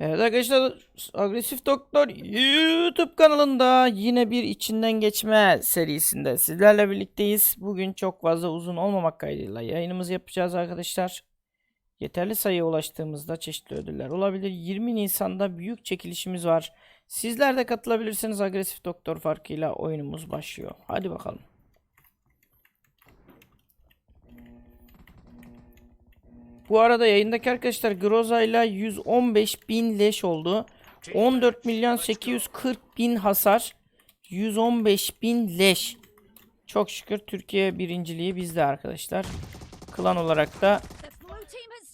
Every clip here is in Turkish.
Evet arkadaşlar Agresif Doktor YouTube kanalında yine bir içinden geçme serisinde sizlerle birlikteyiz. Bugün çok fazla uzun olmamak kaydıyla yayınımızı yapacağız arkadaşlar. Yeterli sayıya ulaştığımızda çeşitli ödüller olabilir. 20 Nisan'da büyük çekilişimiz var. Sizler de katılabilirsiniz Agresif Doktor farkıyla oyunumuz başlıyor. Hadi bakalım. Bu arada yayındaki arkadaşlar Groza ile 115 bin leş oldu. 14 milyon 840 bin hasar. 115 bin leş. Çok şükür Türkiye birinciliği bizde arkadaşlar. Klan olarak da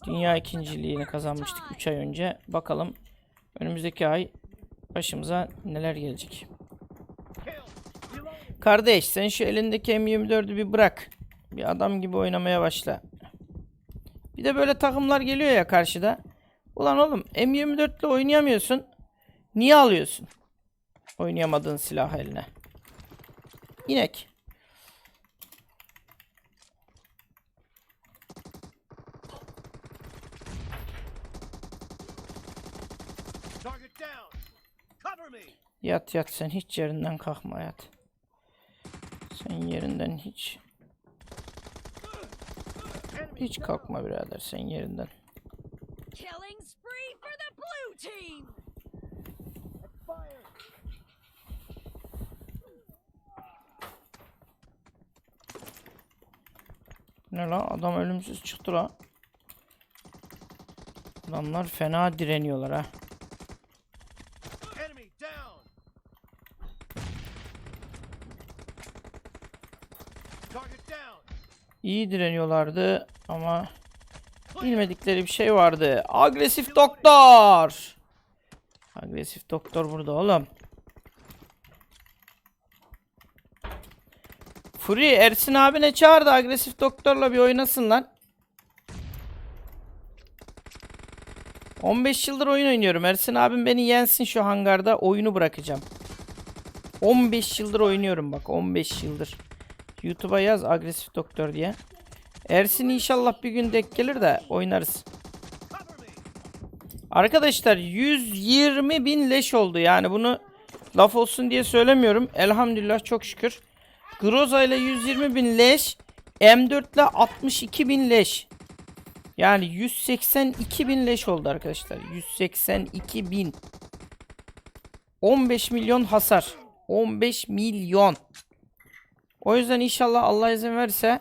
dünya ikinciliğini kazanmıştık 3 ay önce. Bakalım önümüzdeki ay başımıza neler gelecek. Kardeş sen şu elindeki M24'ü bir bırak. Bir adam gibi oynamaya başla. Bir de böyle takımlar geliyor ya karşıda. Ulan oğlum M24 ile oynayamıyorsun. Niye alıyorsun? Oynayamadığın silah eline. İnek. Yat yat sen hiç yerinden kalkma yat. Sen yerinden hiç hiç kalkma birader sen yerinden. Killing spree for the blue team! Ne la adam ölümsüz çıktı la. Adamlar fena direniyorlar ha. Enemy down. Target down. İyi direniyorlardı ama bilmedikleri bir şey vardı. Agresif doktor. Agresif doktor burada oğlum. Free Ersin abine çağır da agresif doktorla bir oynasın lan. 15 yıldır oyun oynuyorum. Ersin abim beni yensin şu hangarda oyunu bırakacağım. 15 yıldır oynuyorum bak 15 yıldır. YouTube'a yaz agresif doktor diye. Ersin inşallah bir gün denk gelir de oynarız. Arkadaşlar 120 bin leş oldu yani bunu laf olsun diye söylemiyorum. Elhamdülillah çok şükür. Groza ile 120 bin leş. M4 ile 62 bin leş. Yani 182 bin leş oldu arkadaşlar. 182 bin. 15 milyon hasar. 15 milyon. O yüzden inşallah Allah izin verirse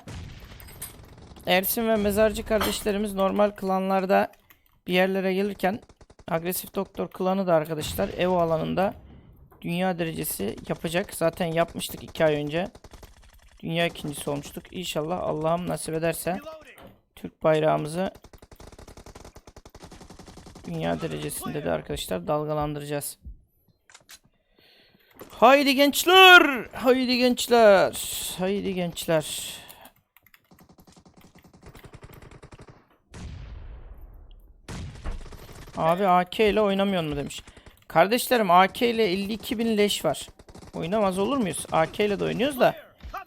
Ersin ve mezarcı kardeşlerimiz normal klanlarda bir yerlere gelirken agresif doktor klanı da arkadaşlar ev alanında dünya derecesi yapacak. Zaten yapmıştık 2 ay önce. Dünya ikincisi olmuştuk. İnşallah Allah'ım nasip ederse. Türk bayrağımızı dünya derecesinde de arkadaşlar dalgalandıracağız. Haydi gençler! Haydi gençler! Haydi gençler! Abi AK ile oynamıyor mu demiş. Kardeşlerim AK ile 52 bin leş var. Oynamaz olur muyuz? AK ile de oynuyoruz da.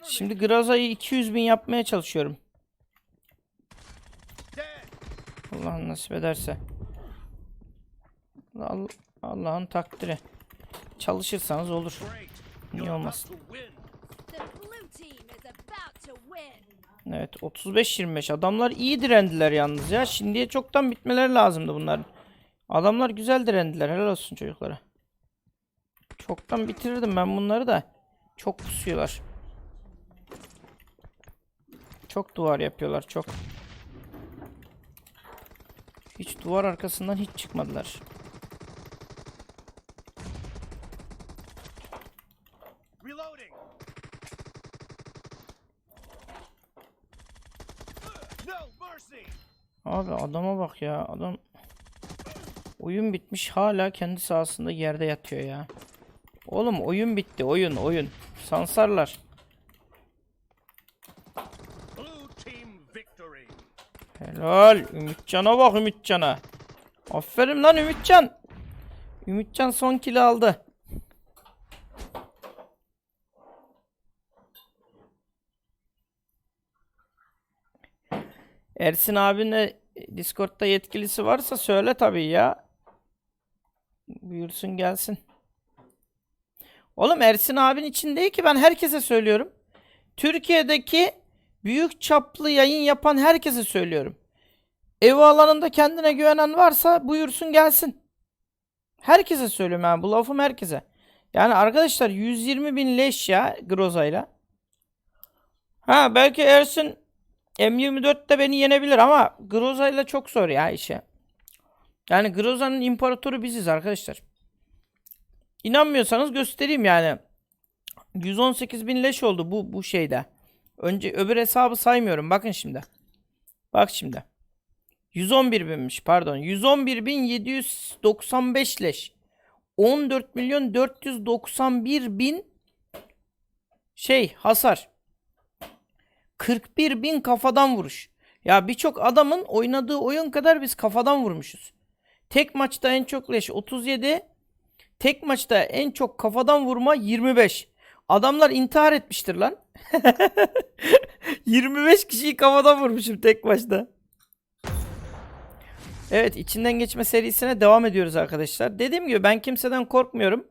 Şimdi Graza'yı 200 bin yapmaya çalışıyorum. Allah nasip ederse. All- Allah'ın takdiri. Çalışırsanız olur. Niye olmasın? Evet 35-25 adamlar iyi direndiler yalnız ya. Şimdiye çoktan bitmeleri lazımdı bunların. Adamlar güzel direndiler helal olsun çocuklara. Çoktan bitirirdim ben bunları da. Çok pusuyorlar. Çok duvar yapıyorlar çok. Hiç duvar arkasından hiç çıkmadılar. Abi adama bak ya adam oyun bitmiş hala kendi sahasında yerde yatıyor ya. Oğlum oyun bitti oyun oyun. Sansarlar. Helal. Ümitcan'a bak Ümitcan'a. Aferin lan Ümitcan. Ümitcan son kili aldı. Ersin abine Discord'da yetkilisi varsa söyle tabii ya. Buyursun gelsin. Oğlum Ersin abin için ki ben herkese söylüyorum. Türkiye'deki büyük çaplı yayın yapan herkese söylüyorum. Ev alanında kendine güvenen varsa buyursun gelsin. Herkese söylüyorum yani bu lafım herkese. Yani arkadaşlar 120 bin leş ya Groza'yla. Ha belki Ersin M24'te beni yenebilir ama Groza'yla çok zor ya işe. Yani Groza'nın imparatoru biziz arkadaşlar. İnanmıyorsanız göstereyim yani. 118 bin leş oldu bu bu şeyde. Önce öbür hesabı saymıyorum. Bakın şimdi. Bak şimdi. 111 binmiş pardon. 111 bin 795 leş. 14 milyon 491 bin şey hasar. 41 bin kafadan vuruş. Ya birçok adamın oynadığı oyun kadar biz kafadan vurmuşuz. Tek maçta en çok leş 37. Tek maçta en çok kafadan vurma 25. Adamlar intihar etmiştir lan. 25 kişiyi kafadan vurmuşum tek maçta. Evet içinden geçme serisine devam ediyoruz arkadaşlar. Dediğim gibi ben kimseden korkmuyorum.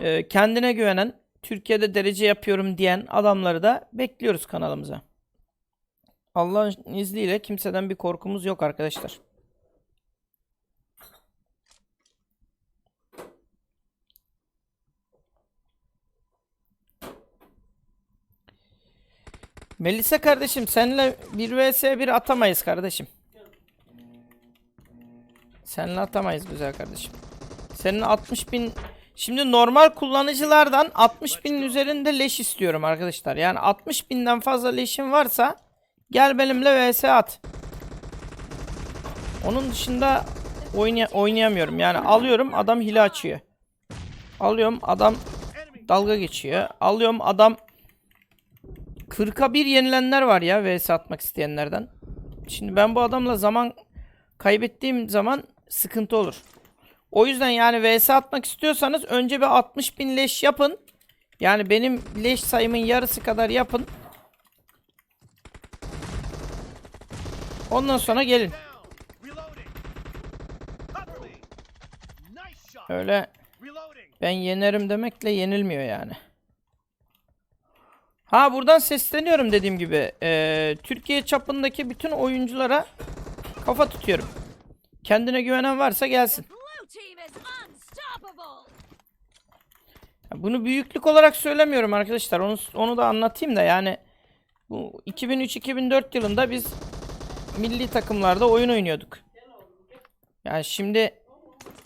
Ee, kendine güvenen, Türkiye'de derece yapıyorum diyen adamları da bekliyoruz kanalımıza. Allah'ın izniyle kimseden bir korkumuz yok arkadaşlar. Melisa kardeşim seninle 1 vs 1 atamayız kardeşim. Seninle atamayız güzel kardeşim. Senin 60 bin... Şimdi normal kullanıcılardan 60 binin üzerinde leş istiyorum arkadaşlar. Yani 60 binden fazla leşin varsa gel benimle vs at. Onun dışında oynay oynayamıyorum. Yani alıyorum adam hile açıyor. Alıyorum adam dalga geçiyor. Alıyorum adam 40'a 1 yenilenler var ya vs atmak isteyenlerden. Şimdi ben bu adamla zaman kaybettiğim zaman sıkıntı olur. O yüzden yani vs atmak istiyorsanız önce bir 60 bin leş yapın. Yani benim leş sayımın yarısı kadar yapın. Ondan sonra gelin. Öyle ben yenerim demekle yenilmiyor yani. Ha buradan sesleniyorum dediğim gibi. Ee, Türkiye çapındaki bütün oyunculara kafa tutuyorum. Kendine güvenen varsa gelsin. Bunu büyüklük olarak söylemiyorum arkadaşlar. Onu onu da anlatayım da yani bu 2003-2004 yılında biz milli takımlarda oyun oynuyorduk. Yani şimdi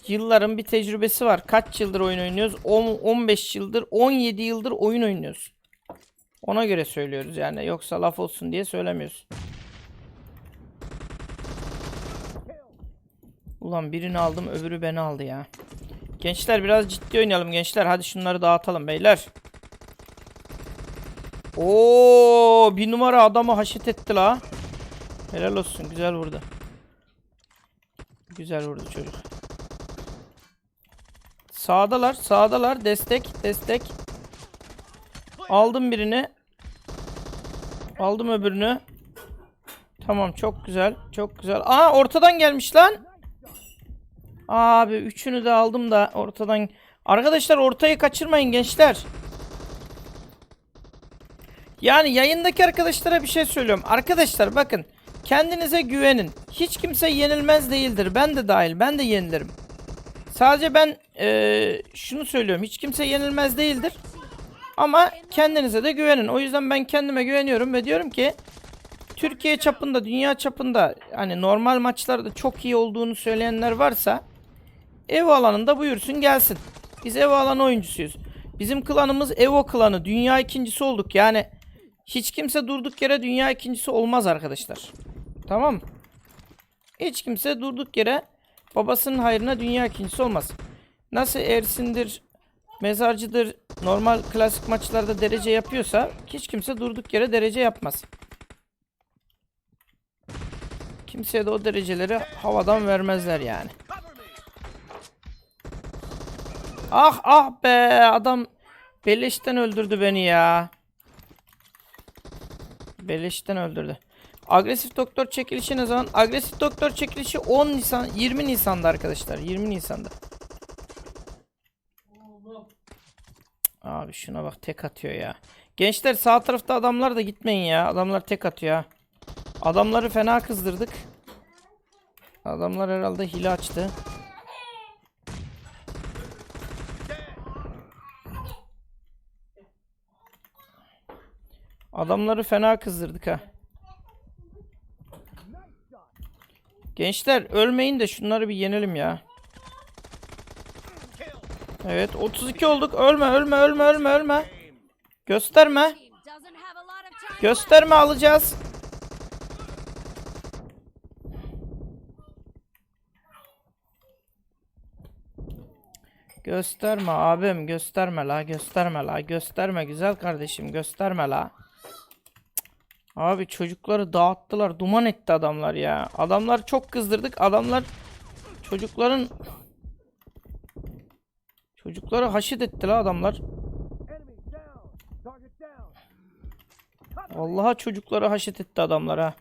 yılların bir tecrübesi var. Kaç yıldır oyun oynuyoruz? 10 15 yıldır, 17 yıldır oyun oynuyoruz. Ona göre söylüyoruz yani. Yoksa laf olsun diye söylemiyoruz. Ulan birini aldım, öbürü beni aldı ya. Gençler biraz ciddi oynayalım gençler. Hadi şunları dağıtalım beyler. Oo, bir numara adamı haşet etti la. Helal olsun. Güzel vurdu. Güzel vurdu çocuk. Sağdalar, sağdalar. Destek, destek. Aldım birini. Aldım öbürünü. Tamam, çok güzel. Çok güzel. Aa, ortadan gelmiş lan. Abi üçünü de aldım da ortadan. Arkadaşlar ortayı kaçırmayın gençler. Yani yayındaki arkadaşlara bir şey söylüyorum. Arkadaşlar bakın kendinize güvenin. Hiç kimse yenilmez değildir. Ben de dahil. Ben de yenilirim. Sadece ben eee, şunu söylüyorum. Hiç kimse yenilmez değildir. Ama kendinize de güvenin. O yüzden ben kendime güveniyorum ve diyorum ki Türkiye çapında, dünya çapında hani normal maçlarda çok iyi olduğunu söyleyenler varsa ev alanında buyursun gelsin. Biz ev alanı oyuncusuyuz. Bizim klanımız Evo klanı. Dünya ikincisi olduk. Yani hiç kimse durduk yere dünya ikincisi olmaz arkadaşlar. Tamam? Hiç kimse durduk yere babasının hayrına dünya ikincisi olmaz. Nasıl Ersin'dir, Mezarcı'dır, normal klasik maçlarda derece yapıyorsa hiç kimse durduk yere derece yapmaz. Kimseye de o dereceleri havadan vermezler yani. Ah ah be adam beleşten öldürdü beni ya. Beleşten öldürdü. Agresif doktor çekilişi ne zaman? Agresif doktor çekilişi 10 Nisan 20 Nisan'da arkadaşlar. 20 Nisan'da. Abi şuna bak tek atıyor ya. Gençler sağ tarafta adamlar da gitmeyin ya. Adamlar tek atıyor ha. Adamları fena kızdırdık. Adamlar herhalde hile açtı. Adamları fena kızdırdık ha. Gençler ölmeyin de şunları bir yenelim ya. Evet 32 olduk. Ölme ölme ölme ölme ölme. Gösterme. Gösterme alacağız. Gösterme abim gösterme la gösterme la gösterme güzel kardeşim gösterme la. Abi çocukları dağıttılar duman etti adamlar ya. Adamlar çok kızdırdık adamlar çocukların çocukları haşit etti la adamlar. Allah'a çocukları haşet etti adamlar ha.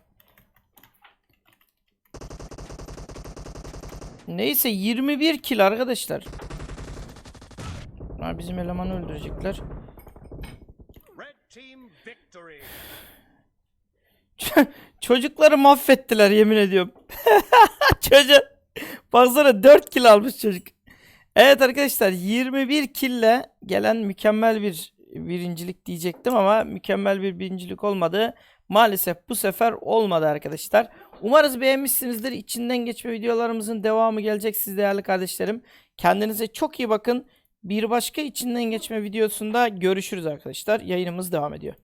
Neyse 21 kill arkadaşlar. Ha, bizim elemanı öldürecekler. Red team victory. Çocukları mahvettiler yemin ediyorum. Çocuk. Baksana 4 kill almış çocuk. Evet arkadaşlar 21 kille gelen mükemmel bir birincilik diyecektim ama mükemmel bir birincilik olmadı. Maalesef bu sefer olmadı arkadaşlar. Umarız beğenmişsinizdir. İçinden geçme videolarımızın devamı gelecek siz değerli kardeşlerim. Kendinize çok iyi bakın. Bir başka içinden geçme videosunda görüşürüz arkadaşlar. Yayınımız devam ediyor.